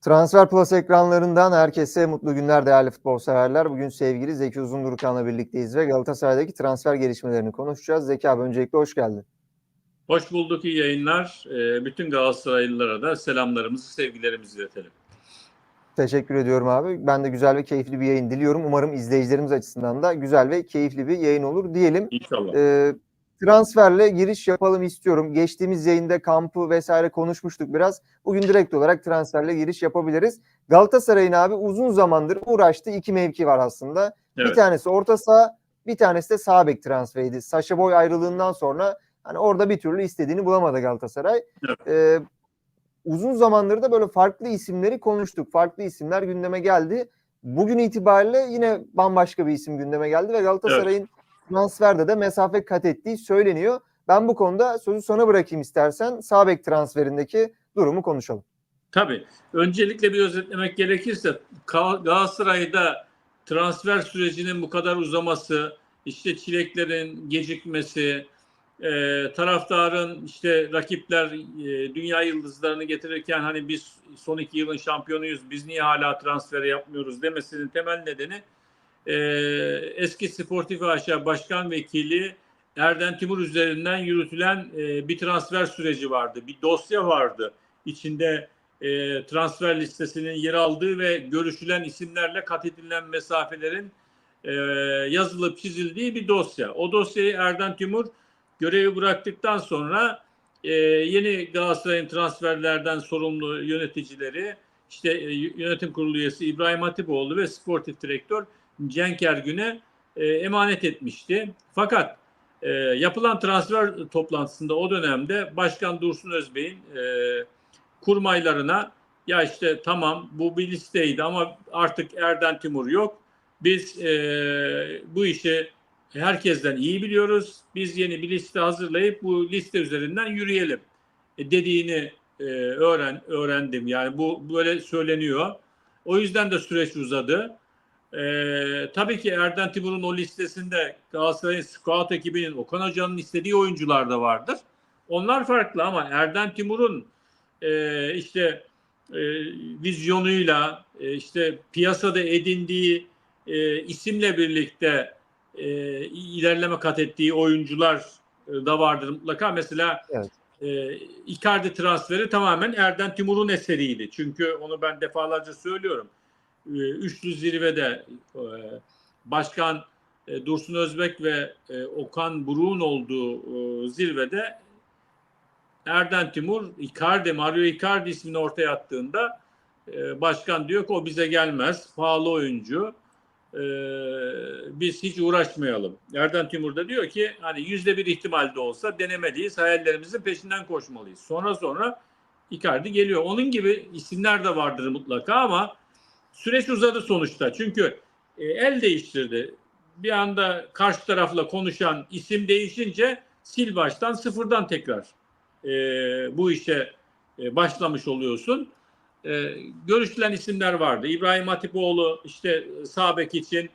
Transfer Plus ekranlarından herkese mutlu günler değerli futbol severler. Bugün sevgili Zeki Uzundurkan'la birlikteyiz ve Galatasaray'daki transfer gelişmelerini konuşacağız. Zeki abi öncelikle hoş geldin. Hoş bulduk, iyi yayınlar. Ee, Bütün Galatasaraylılara da selamlarımızı, sevgilerimizi iletelim. Teşekkür ediyorum abi. Ben de güzel ve keyifli bir yayın diliyorum. Umarım izleyicilerimiz açısından da güzel ve keyifli bir yayın olur diyelim. İnşallah. Ee, transferle giriş yapalım istiyorum. Geçtiğimiz yayında kampı vesaire konuşmuştuk biraz. Bugün direkt olarak transferle giriş yapabiliriz. Galatasaray'ın abi uzun zamandır uğraştığı iki mevki var aslında. Bir Evet. tanesi orta saha, bir tanesi de sağ bek transferiydi. Saşa Boy ayrılığından sonra hani orada bir türlü istediğini bulamadı Galatasaray. Evet. Ee, uzun zamandır da böyle farklı isimleri konuştuk. Farklı isimler gündeme geldi. Bugün itibariyle yine bambaşka bir isim gündeme geldi ve Galatasaray'ın transferde de mesafe kat ettiği söyleniyor. Ben bu konuda sözü sona bırakayım istersen. Sağ bek transferindeki durumu konuşalım. Tabii. Öncelikle bir özetlemek gerekirse Galatasaray'da transfer sürecinin bu kadar uzaması, işte çileklerin gecikmesi, e, taraftarın işte rakipler e, dünya yıldızlarını getirirken hani biz son iki yılın şampiyonuyuz, biz niye hala transfer yapmıyoruz demesinin temel nedeni e, eski Sportif Aşağı Başkan Vekili Erden Timur üzerinden yürütülen e, bir transfer süreci vardı. Bir dosya vardı. İçinde e, transfer listesinin yer aldığı ve görüşülen isimlerle kat edilen mesafelerin e, yazılıp çizildiği bir dosya. O dosyayı Erden Timur görevi bıraktıktan sonra e, yeni Galatasaray'ın transferlerden sorumlu yöneticileri işte e, yönetim kurulu üyesi İbrahim Hatipoğlu ve sportif direktör Cenk Ergün'e e, emanet etmişti. Fakat e, yapılan transfer toplantısında o dönemde Başkan Dursun Özbey'in e, kurmaylarına ya işte tamam bu bir listeydi ama artık Erden Timur yok. Biz e, bu işi herkesten iyi biliyoruz. Biz yeni bir liste hazırlayıp bu liste üzerinden yürüyelim e, dediğini e, öğren öğrendim. Yani bu böyle söyleniyor. O yüzden de süreç uzadı. E, tabii ki Erden Timur'un o listesinde Galatasaray'ın scout ekibinin Okan Hoca'nın istediği oyuncular da vardır. Onlar farklı ama Erden Timur'un e, işte e, vizyonuyla e, işte piyasada edindiği e, isimle birlikte e, ilerleme kat ettiği oyuncular e, da vardır mutlaka. Mesela Evet. e, Icardi transferi tamamen Erden Timur'un eseriydi. Çünkü onu ben defalarca söylüyorum. E, üçlü zirvede e, Başkan e, Dursun Özbek ve e, Okan Buruk'un olduğu zirvede Erden Timur Icardi, Mario Icardi ismini ortaya attığında başkan diyor ki o bize gelmez. Pahalı oyuncu. Biz hiç uğraşmayalım. Erden Timur da diyor ki hani yüzde bir ihtimalde olsa denemeliyiz. Hayallerimizin peşinden koşmalıyız. Sonra sonra Icardi geliyor. Onun gibi isimler de vardır mutlaka ama süreç uzadı sonuçta. Çünkü e, el değiştirdi. Bir anda karşı tarafla konuşan isim değişince sil baştan sıfırdan tekrar e, bu işe e, başlamış oluyorsun. E, görüşülen isimler vardı. İbrahim Hatipoğlu işte sağ bek için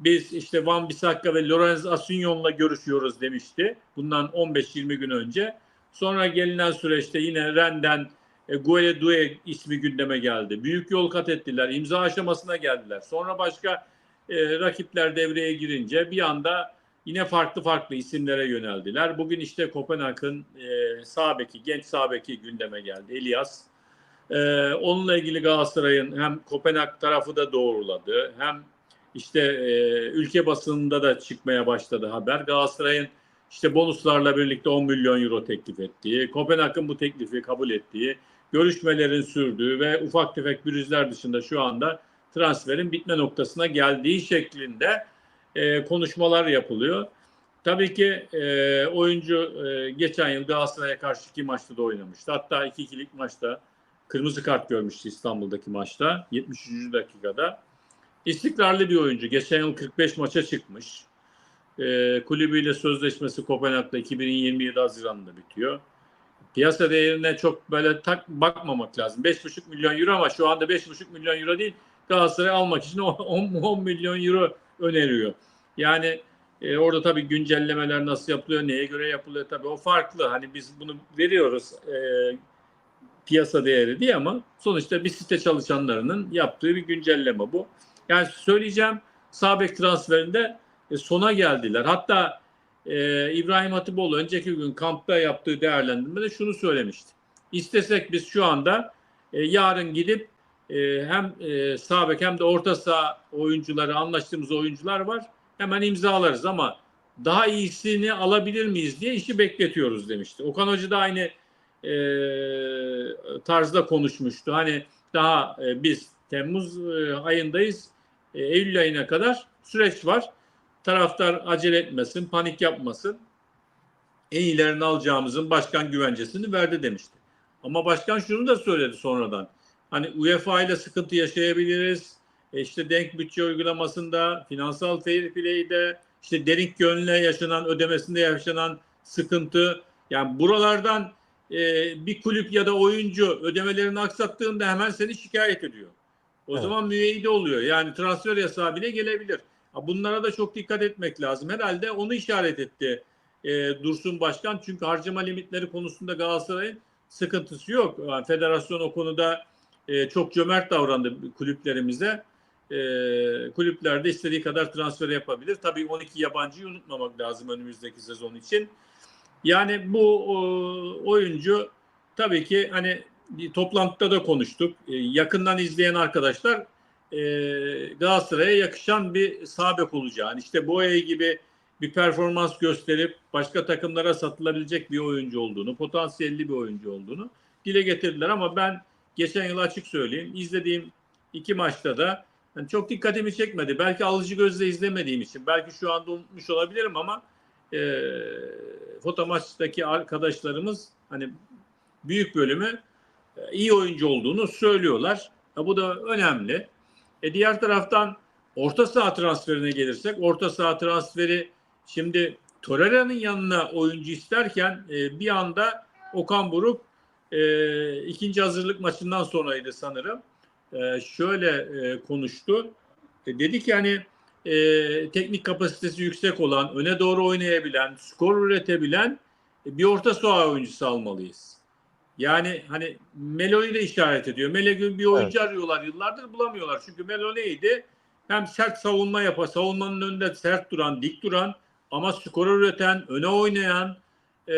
biz işte Van Bissaka ve Lorenz Asunyon'la görüşüyoruz demişti. Bundan 15-20 gün önce. Sonra gelinen süreçte yine Ren'den e, Gueye Due ismi gündeme geldi. Büyük yol kat ettiler. imza aşamasına geldiler. Sonra başka e, rakipler devreye girince bir anda yine farklı farklı isimlere yöneldiler. Bugün işte Kopenhag'ın e, sağ beki, genç sağ beki gündeme geldi. Elias. E, onunla ilgili Galatasaray'ın hem Kopenhag tarafı da doğruladı. Hem işte e, ülke basınında da çıkmaya başladı haber. Galatasaray'ın işte bonuslarla birlikte 10 milyon euro teklif ettiği, Kopenhag'ın bu teklifi kabul ettiği, görüşmelerin sürdüğü ve ufak tefek pürüzler dışında şu anda transferin bitme noktasına geldiği şeklinde e, konuşmalar yapılıyor. Tabii ki e, oyuncu e, geçen yıl Galatasaray'a karşı iki maçta da oynamıştı. Hatta iki ikilik maçta kırmızı kart görmüştü İstanbul'daki maçta 73. dakikada. İstikrarlı bir oyuncu. Geçen yıl 45 maça çıkmış. E, kulübüyle sözleşmesi Kopenhag'da 2027 Haziran'da bitiyor. Piyasa değerine çok böyle tak bakmamak lazım. 5,5 milyon euro ama şu anda 5,5 milyon euro değil. Galatasaray almak için 10, 10 milyon euro öneriyor. Yani e, orada tabii güncellemeler nasıl yapılıyor, neye göre yapılıyor tabii o farklı. Hani biz bunu veriyoruz. E, piyasa değeri diye ama sonuçta bir site çalışanlarının yaptığı bir güncelleme bu. Yani söyleyeceğim Sabek transferinde e, sona geldiler. Hatta e, İbrahim Hatipoğlu önceki gün kampta yaptığı değerlendirmede şunu söylemişti. İstesek biz şu anda e, yarın gidip e, hem e, sağ bek hem de orta saha oyuncuları anlaştığımız oyuncular var. Hemen imzalarız ama daha iyisini alabilir miyiz diye işi bekletiyoruz demişti. Okan Hoca da aynı e, tarzda konuşmuştu. Hani daha e, biz Temmuz e, ayındayız. E, Eylül ayına kadar süreç var. Taraftar acele etmesin, panik yapmasın. En iyilerini alacağımızın başkan güvencesini verdi demişti. Ama başkan şunu da söyledi sonradan. Hani UEFA ile sıkıntı yaşayabiliriz. E işte denk bütçe uygulamasında, finansal fair play'de, işte derin gönülle yaşanan, ödemesinde yaşanan sıkıntı. Yani buralardan e, bir kulüp ya da oyuncu ödemelerini aksattığında hemen seni şikayet ediyor. O Evet. zaman müeyyide oluyor. Yani transfer yasağı bile gelebilir. Bunlara da çok dikkat etmek lazım. Herhalde onu işaret etti e, Dursun Başkan. Çünkü harcama limitleri konusunda Galatasaray'ın sıkıntısı yok. Yani federasyon o konuda e, çok cömert davrandı kulüplerimize. E, kulüpler de istediği kadar transfer yapabilir. Tabii 12 yabancıyı unutmamak lazım önümüzdeki sezon için. Yani bu o, oyuncu tabii ki hani toplantıda da konuştuk. E, yakından izleyen arkadaşlar e, Galatasaray'a yakışan bir sağ bek olacağını, işte Boye gibi bir performans gösterip başka takımlara satılabilecek bir oyuncu olduğunu, potansiyelli bir oyuncu olduğunu dile getirdiler ama ben geçen yıl açık söyleyeyim izlediğim iki maçta da yani çok dikkatimi çekmedi. Belki alıcı gözle izlemediğim için, belki şu anda unutmuş olabilirim ama e, foto maçtaki arkadaşlarımız hani büyük bölümü e, iyi oyuncu olduğunu söylüyorlar. Ya bu da önemli. E diğer taraftan orta saha transferine gelirsek, orta saha transferi şimdi Torreira'nın yanına oyuncu isterken e, bir anda Okan Buruk e, ikinci hazırlık maçından sonraydı sanırım. E, şöyle e, konuştu. E, dedi ki hani e, teknik kapasitesi yüksek olan, öne doğru oynayabilen, skor üretebilen e, bir orta saha oyuncusu almalıyız. Yani hani Melo'yu da işaret ediyor. Melo gibi bir oyuncu arıyorlar yıllardır bulamıyorlar. Çünkü Melo neydi? Hem sert savunma yapar, savunmanın önünde sert duran, dik duran ama skor üreten, öne oynayan e,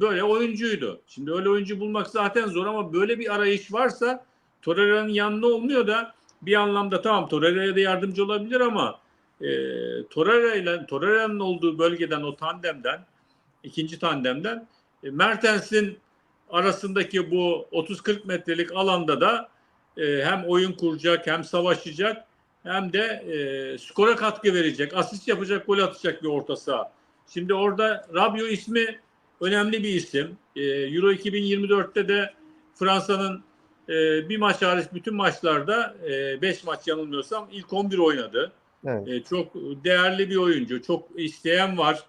böyle oyuncuydu. Şimdi öyle oyuncu bulmak zaten zor ama böyle bir arayış varsa Torreira'nın yanında olmuyor da bir anlamda tamam Torreira'ya da yardımcı olabilir ama e, Torreira ile Torreira'nın olduğu bölgeden o tandemden ikinci tandemden e, Mertens'in arasındaki bu 30-40 metrelik alanda da e, hem oyun kuracak hem savaşacak hem de e, skora katkı verecek, asist yapacak, gol atacak bir orta saha. Şimdi orada Rabio ismi önemli bir isim. E, Euro 2024'te de Fransa'nın e, bir maç hariç bütün maçlarda 5 maç yanılmıyorsam ilk 11 oynadı. Evet. E, çok değerli bir oyuncu. Çok isteyen var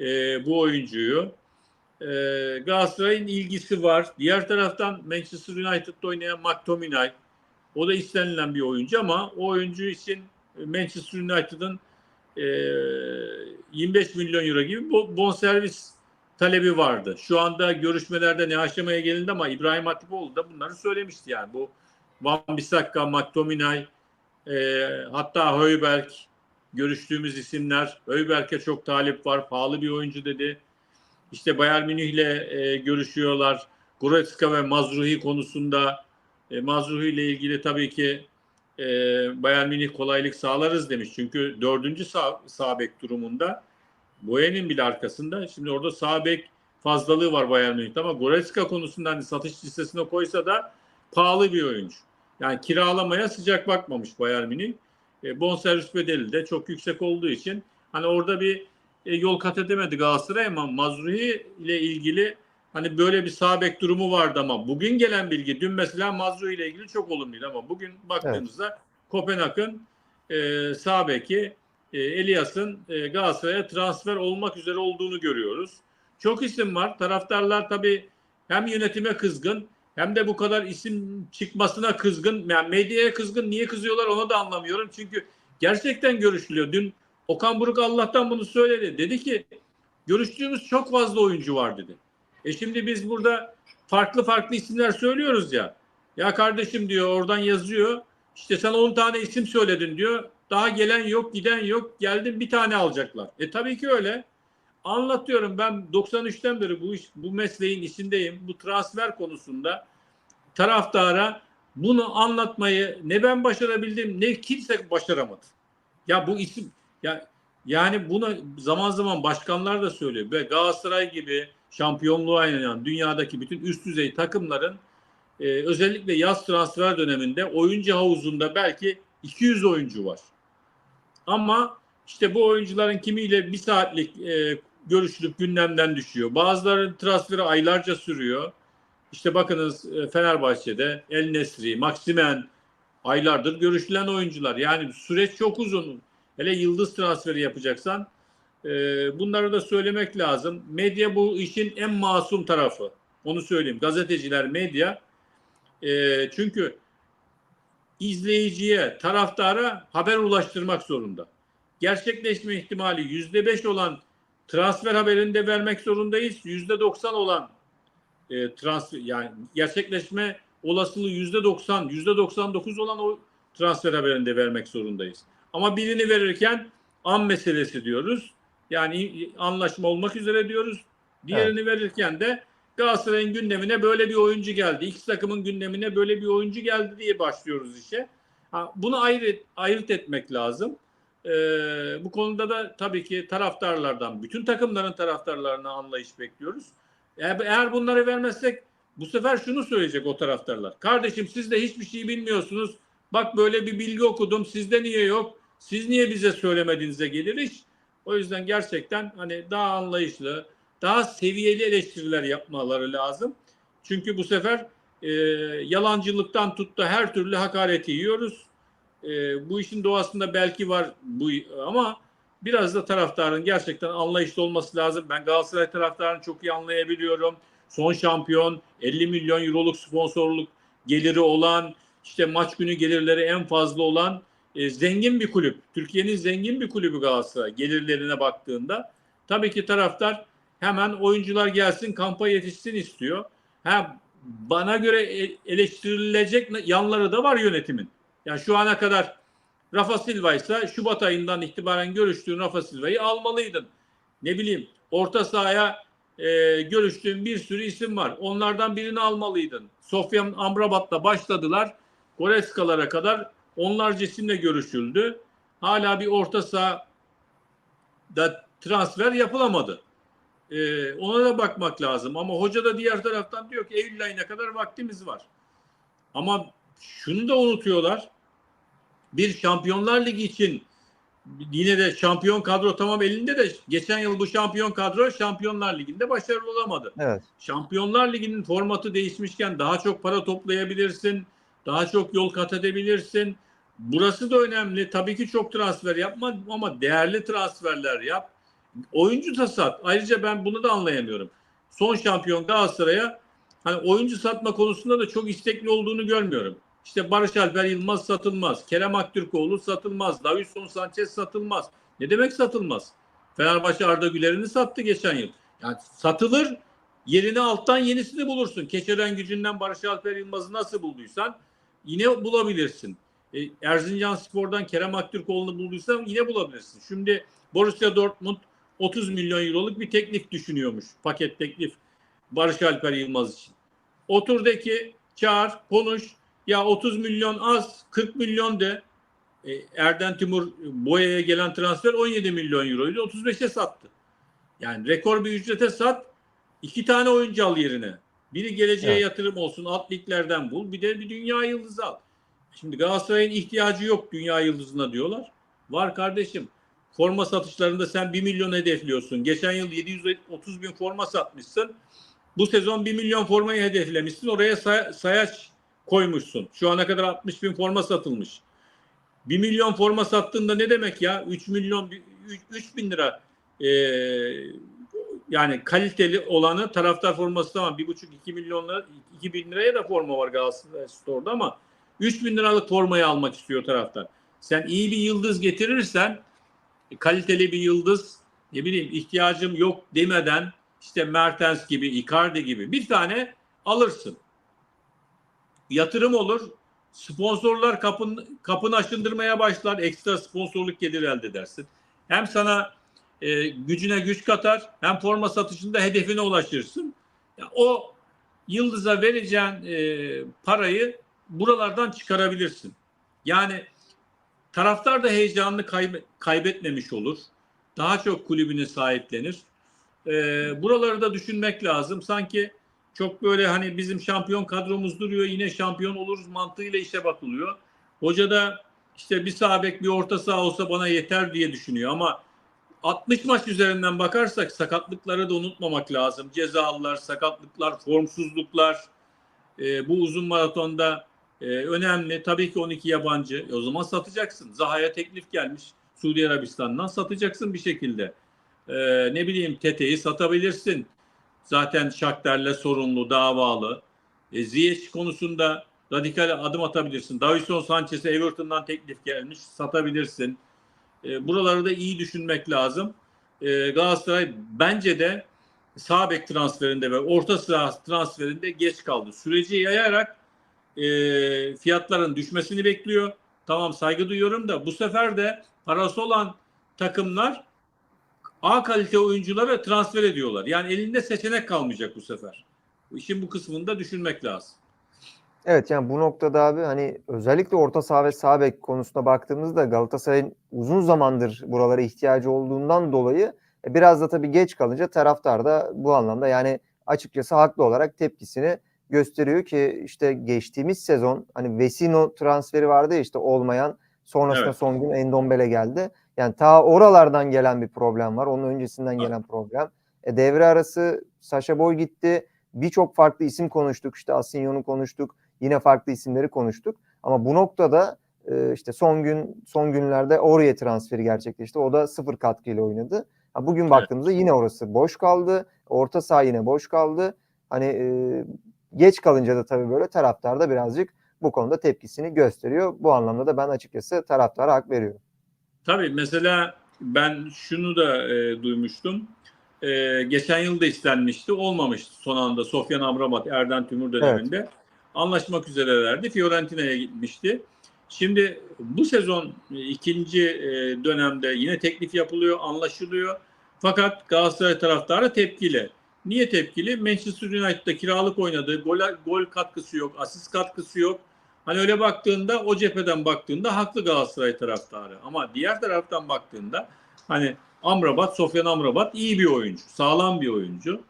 e, bu oyuncuyu. E, Galatasaray'ın ilgisi var. Diğer taraftan Manchester United'da oynayan McTominay. O da istenilen bir oyuncu ama o oyuncu için Manchester United'ın e, 25 milyon euro gibi bo- bonservis talebi vardı. Şu anda görüşmelerde ne aşamaya gelindi ama İbrahim Hatipoğlu da bunları söylemişti yani. Bu Van Bissaka, McTominay, e, hatta Höyberg görüştüğümüz isimler. Höyberg'e çok talip var. Pahalı bir oyuncu dedi. İşte Bayern Münih'le e, görüşüyorlar. Goretzka ve Mazruhi konusunda e, Mazruhi ile ilgili tabii ki e, Bayern Münih kolaylık sağlarız demiş. Çünkü dördüncü sağ, sağ bek durumunda Boyen'in bile arkasında. Şimdi orada sağ bek fazlalığı var Bayern Münih'te ama Goretzka konusunda hani satış listesine koysa da pahalı bir oyuncu. Yani kiralamaya sıcak bakmamış Bayern Münih. E, bonservis bedeli de çok yüksek olduğu için hani orada bir e, yol kat edemedi Galatasaray ama Mazruhi ile ilgili hani böyle bir sağ bek durumu vardı ama bugün gelen bilgi dün mesela Mazruhi ile ilgili çok olumluydu ama bugün baktığımızda Kopenhag'ın e, sağ beki e, Elias'ın e, Galatasaray'a transfer olmak üzere olduğunu görüyoruz. Çok isim var. Taraftarlar tabii hem yönetime kızgın hem de bu kadar isim çıkmasına kızgın. Yani medyaya kızgın. Niye kızıyorlar onu da anlamıyorum. Çünkü gerçekten görüşülüyor. Dün Okan Buruk Allah'tan bunu söyledi. Dedi ki görüştüğümüz çok fazla oyuncu var dedi. E şimdi biz burada farklı farklı isimler söylüyoruz ya. Ya kardeşim diyor oradan yazıyor. İşte sen 10 tane isim söyledin diyor. Daha gelen yok, giden yok. Geldin bir tane alacaklar. E tabii ki öyle. Anlatıyorum ben 93'ten beri bu iş, bu mesleğin içindeyim. Bu transfer konusunda taraftara bunu anlatmayı ne ben başarabildim ne kimse başaramadı. Ya bu isim ya yani buna zaman zaman başkanlar da söylüyor. Ve Galatasaray gibi şampiyonluğu oynayan dünyadaki bütün üst düzey takımların e, özellikle yaz transfer döneminde oyuncu havuzunda belki 200 oyuncu var. Ama işte bu oyuncuların kimiyle bir saatlik e, görüşülüp gündemden düşüyor. Bazılarının transferi aylarca sürüyor. İşte bakınız e, Fenerbahçe'de El Nesri, Maksimen aylardır görüşülen oyuncular. Yani süreç çok uzun. Hele yıldız transferi yapacaksan e, bunları da söylemek lazım. Medya bu işin en masum tarafı. Onu söyleyeyim. Gazeteciler, medya. E, çünkü izleyiciye, taraftara haber ulaştırmak zorunda. Gerçekleşme ihtimali yüzde beş olan transfer haberini de vermek zorundayız. Yüzde doksan olan e, transfer yani gerçekleşme olasılığı yüzde doksan, yüzde doksan dokuz olan o transfer haberini de vermek zorundayız. Ama birini verirken an meselesi diyoruz. Yani anlaşma olmak üzere diyoruz. Diğerini verirken de Galatasaray'ın gündemine böyle bir oyuncu geldi. X takımın gündemine böyle bir oyuncu geldi diye başlıyoruz işe. Ha, bunu ayrı, ayırt etmek lazım. Ee, bu konuda da tabii ki taraftarlardan, bütün takımların taraftarlarına anlayış bekliyoruz. Eğer, eğer bunları vermezsek bu sefer şunu söyleyecek o taraftarlar. Kardeşim siz de hiçbir şey bilmiyorsunuz. Bak böyle bir bilgi okudum. Sizde niye yok? Siz niye bize söylemediğinize gelir iş. O yüzden gerçekten hani daha anlayışlı, daha seviyeli eleştiriler yapmaları lazım. Çünkü bu sefer e, yalancılıktan tut da her türlü hakareti yiyoruz. E, bu işin doğasında belki var bu ama biraz da taraftarın gerçekten anlayışlı olması lazım. Ben Galatasaray taraftarını çok iyi anlayabiliyorum. Son şampiyon, 50 milyon euroluk sponsorluk geliri olan, işte maç günü gelirleri en fazla olan e, zengin bir kulüp. Türkiye'nin zengin bir kulübü Galatasaray gelirlerine baktığında. Tabii ki taraftar hemen oyuncular gelsin, kampa yetişsin istiyor. Ha, bana göre e- eleştirilecek yanları da var yönetimin. Yani şu ana kadar Rafa Silva ise Şubat ayından itibaren görüştüğün Rafa Silva'yı almalıydın. Ne bileyim orta sahaya e, görüştüğün bir sürü isim var. Onlardan birini almalıydın. Sofyan Amrabat'la başladılar. Goreskalara kadar onlarca isimle görüşüldü. Hala bir orta saha da transfer yapılamadı. Ee, ona da bakmak lazım. Ama hoca da diğer taraftan diyor ki Eylül ayına kadar vaktimiz var. Ama şunu da unutuyorlar. Bir Şampiyonlar Ligi için yine de şampiyon kadro tamam elinde de geçen yıl bu şampiyon kadro Şampiyonlar Ligi'nde başarılı olamadı. Evet. Şampiyonlar Ligi'nin formatı değişmişken daha çok para toplayabilirsin. Daha çok yol kat edebilirsin. Burası da önemli. Tabii ki çok transfer yapma ama değerli transferler yap. Oyuncu da sat. Ayrıca ben bunu da anlayamıyorum. Son şampiyon Galatasaray'a hani oyuncu satma konusunda da çok istekli olduğunu görmüyorum. İşte Barış Alper Yılmaz satılmaz. Kerem Aktürkoğlu satılmaz. Davinson Sanchez satılmaz. Ne demek satılmaz? Fenerbahçe Arda Güler'ini sattı geçen yıl. Yani satılır yerine alttan yenisini bulursun. Keçören gücünden Barış Alper Yılmaz'ı nasıl bulduysan yine bulabilirsin. E, Erzincan Spor'dan Kerem Aktürkoğlu'nu bulduysan yine bulabilirsin. Şimdi Borussia Dortmund 30 milyon euroluk bir teklif düşünüyormuş. Paket teklif Barış Alper Yılmaz için. Oturdaki çağır, konuş. Ya 30 milyon az, 40 milyon de. E, Erden Timur Boya'ya gelen transfer 17 milyon euroydu. 35'e sattı. Yani rekor bir ücrete sat. iki tane oyuncu al yerine. Biri geleceğe Evet. yatırım olsun. Alt liglerden bul. Bir de bir dünya yıldızı al. Şimdi Galatasaray'ın ihtiyacı yok dünya yıldızına diyorlar. Var kardeşim. Forma satışlarında sen 1 milyon hedefliyorsun. Geçen yıl 730 bin forma satmışsın. Bu sezon 1 milyon formayı hedeflemişsin. Oraya say- sayaç koymuşsun. Şu ana kadar 60 bin forma satılmış. 1 milyon forma sattığında ne demek ya? 3 milyon, 3 bin lira e, yani kaliteli olanı taraftar forması tamam 1,5-2 milyonla 2 bin liraya da forma var Galatasaray Store'da ama 3 bin liralık formayı almak istiyor taraftar. Sen iyi bir yıldız getirirsen kaliteli bir yıldız ne bileyim ihtiyacım yok demeden işte Mertens gibi, Icardi gibi bir tane alırsın. Yatırım olur. Sponsorlar kapın, kapını aşındırmaya başlar. Ekstra sponsorluk gelir elde edersin. Hem sana e, gücüne güç katar hem forma satışında hedefine ulaşırsın. Ya, o yıldıza vereceğin e, parayı buralardan çıkarabilirsin. Yani taraftar da heyecanını kaybe- kaybetmemiş olur. Daha çok kulübüne sahiplenir. E, buraları da düşünmek lazım. Sanki çok böyle hani bizim şampiyon kadromuz duruyor yine şampiyon oluruz mantığıyla işe bakılıyor. Hoca da işte bir sağ bek bir orta saha olsa bana yeter diye düşünüyor ama 60 maç üzerinden bakarsak sakatlıkları da unutmamak lazım. Cezalılar, sakatlıklar, formsuzluklar e, bu uzun maratonda e, önemli. Tabii ki 12 yabancı. E, o zaman satacaksın. Zaha'ya teklif gelmiş Suudi Arabistan'dan satacaksın bir şekilde. E, ne bileyim Tete'yi satabilirsin. Zaten Shakhtar'la sorunlu, davalı. E, Ziyech konusunda radikal adım atabilirsin. Davison Sanchez'e Everton'dan teklif gelmiş. Satabilirsin. E, buraları da iyi düşünmek lazım. E, Galatasaray bence de sağ bek transferinde ve orta saha transferinde geç kaldı. Süreci yayarak e, fiyatların düşmesini bekliyor. Tamam saygı duyuyorum da bu sefer de parası olan takımlar A kalite oyunculara transfer ediyorlar. Yani elinde seçenek kalmayacak bu sefer. İşin bu kısmını da düşünmek lazım. Evet yani bu noktada abi hani özellikle orta saha ve sağ bek konusuna baktığımızda Galatasaray'ın uzun zamandır buralara ihtiyacı olduğundan dolayı e, biraz da tabii geç kalınca taraftar da bu anlamda yani açıkçası haklı olarak tepkisini gösteriyor ki işte geçtiğimiz sezon hani Vesino transferi vardı ya işte olmayan sonrasında Evet. son gün Endombele geldi. Yani ta oralardan gelen bir problem var. Onun öncesinden Evet. gelen problem. E, devre arası Sasha Boy gitti. Birçok farklı isim konuştuk. İşte Asinyon'u konuştuk. Yine farklı isimleri konuştuk. Ama bu noktada e, işte son gün son günlerde Oriye transferi gerçekleşti. O da sıfır katkıyla oynadı. Ha, bugün Evet. baktığımızda yine orası boş kaldı. Orta saha yine boş kaldı. Hani e, geç kalınca da tabii böyle taraftar da birazcık bu konuda tepkisini gösteriyor. Bu anlamda da ben açıkçası taraftara hak veriyorum. Tabii mesela ben şunu da e, duymuştum. E, geçen yıl da istenmişti. Olmamıştı son anda. Sofyan Amrabat, Erden Tümür döneminde. Anlaşmak üzerelerdi. Fiorentina'ya gitmişti. Şimdi bu sezon e, ikinci e, dönemde yine teklif yapılıyor, anlaşılıyor. Fakat Galatasaray taraftarı tepkili. Niye tepkili? Manchester United'da kiralık oynadı. Gol, gol katkısı yok, asist katkısı yok. Hani öyle baktığında o cepheden baktığında haklı Galatasaray taraftarı. Ama diğer taraftan baktığında hani Amrabat, Sofyan Amrabat iyi bir oyuncu. Sağlam bir oyuncu.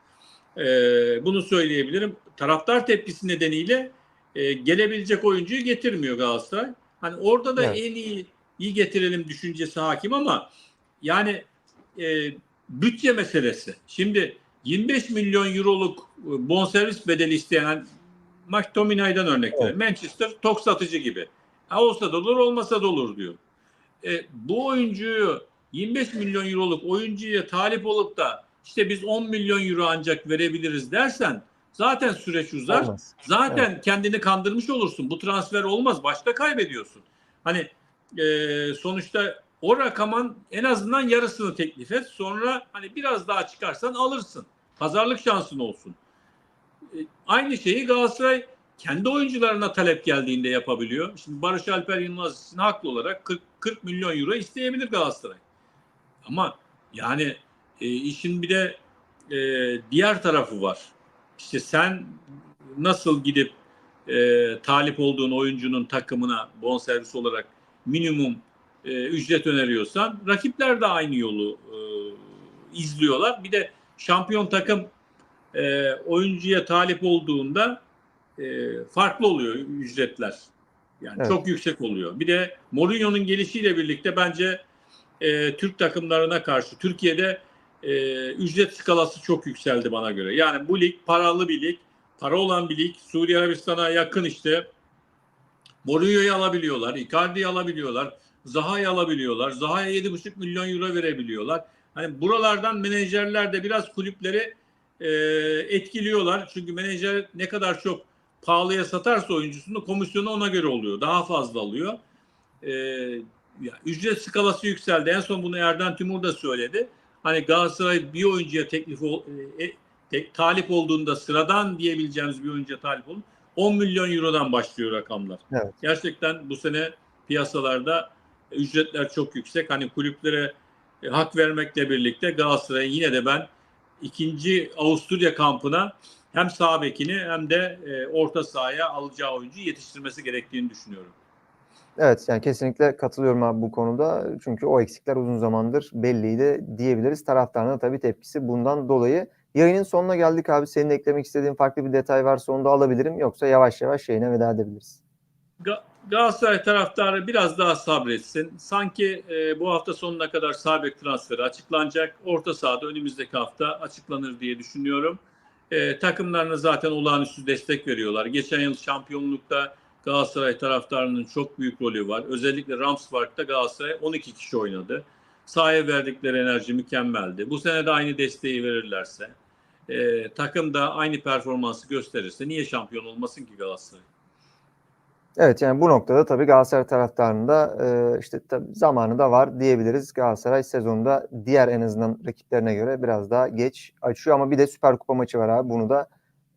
Ee, bunu söyleyebilirim. Taraftar tepkisi nedeniyle e, gelebilecek oyuncuyu getirmiyor Galatasaray. Hani orada da Evet. en iyi iyi getirelim düşüncesi hakim ama yani e, bütçe meselesi. Şimdi 25 milyon euroluk e, bonservis bedeli isteyen McTominay'dan örnek Evet. Manchester tok satıcı gibi. Ha olsa da olur olmasa da olur diyor. E, bu oyuncuyu 25 milyon euroluk oyuncuya talip olup da işte biz 10 milyon euro ancak verebiliriz dersen zaten süreç uzar. Olmaz. Zaten kendini kandırmış olursun. Bu transfer olmaz. Başta kaybediyorsun. Hani e, sonuçta o rakamın en azından yarısını teklif et. Sonra hani biraz daha çıkarsan alırsın. Pazarlık şansın olsun. E, aynı şeyi Galatasaray kendi oyuncularına talep geldiğinde yapabiliyor. Şimdi Barış Alper Yılmaz için haklı olarak 40, 40 milyon euro isteyebilir Galatasaray. Ama yani e, işin bir de e, diğer tarafı var. İşte sen nasıl gidip e, talip olduğun oyuncunun takımına bonservis olarak minimum e, ücret öneriyorsan rakipler de aynı yolu e, izliyorlar. Bir de şampiyon takım e, oyuncuya talip olduğunda e, farklı oluyor ücretler. Yani Evet. çok yüksek oluyor. Bir de Mourinho'nun gelişiyle birlikte bence e, Türk takımlarına karşı Türkiye'de e, ücret skalası çok yükseldi bana göre. Yani bu lig paralı bir lig, para olan bir lig. Suudi Arabistan'a yakın işte. Mourinho'yu alabiliyorlar, Icardi'yi alabiliyorlar, Zaha'yı alabiliyorlar. Zaha'ya 7,5 milyon euro verebiliyorlar. Hani buralardan menajerler de biraz kulüpleri e, etkiliyorlar. Çünkü menajer ne kadar çok pahalıya satarsa oyuncusunu komisyonu ona göre oluyor. Daha fazla alıyor. E, ya, ücret skalası yükseldi. En son bunu Erden Timur da söyledi. Hani Galatasaray bir oyuncuya teklif ol- e, tek, talip olduğunda sıradan diyebileceğimiz bir oyuncuya talip olun. 10 milyon eurodan başlıyor rakamlar. Evet. Gerçekten bu sene piyasalarda ücretler çok yüksek. Hani kulüplere e, hak vermekle birlikte Galatasaray'ın yine de ben ikinci Avusturya kampına hem sağ bekini hem de e, orta sahaya alacağı oyuncu yetiştirmesi gerektiğini düşünüyorum. Evet yani kesinlikle katılıyorum abi bu konuda. Çünkü o eksikler uzun zamandır belliydi diyebiliriz. Taraftarın da tabii tepkisi bundan dolayı. Yayının sonuna geldik abi. Senin eklemek istediğin farklı bir detay varsa onu da alabilirim. Yoksa yavaş yavaş yayına veda edebiliriz. Ga- Galatasaray taraftarı biraz daha sabretsin. Sanki e, bu hafta sonuna kadar sağ bek transferi açıklanacak. Orta sahada önümüzdeki hafta açıklanır diye düşünüyorum. E, takımlarına zaten olağanüstü destek veriyorlar. Geçen yıl şampiyonlukta Galatasaray taraftarının çok büyük rolü var. Özellikle Ramspark'ta Galatasaray 12 kişi oynadı. Sahaya verdikleri enerji mükemmeldi. Bu sene de aynı desteği verirlerse, e, takım da aynı performansı gösterirse niye şampiyon olmasın ki Galatasaray? Evet yani bu noktada tabii Galatasaray taraftarının da e, işte tabii zamanı da var diyebiliriz. Galatasaray sezonda diğer en azından rakiplerine göre biraz daha geç açıyor ama bir de Süper Kupa maçı var abi. Bunu da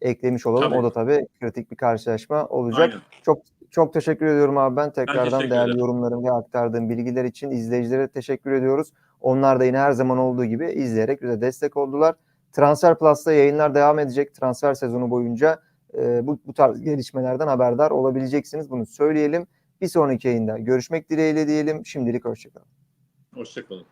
eklemiş olalım. Tabii. O da tabii kritik bir karşılaşma olacak. Aynen. Çok çok teşekkür ediyorum abi ben tekrardan teşekkür değerli ederim. yorumların ve aktardığın bilgiler için izleyicilere teşekkür ediyoruz. Onlar da yine her zaman olduğu gibi izleyerek bize destek oldular. Transfer Plus'ta yayınlar devam edecek transfer sezonu boyunca e, bu, bu tarz gelişmelerden haberdar olabileceksiniz. Bunu söyleyelim. Bir sonraki yayında görüşmek dileğiyle diyelim. Şimdilik hoşçakalın. Hoşçakalın.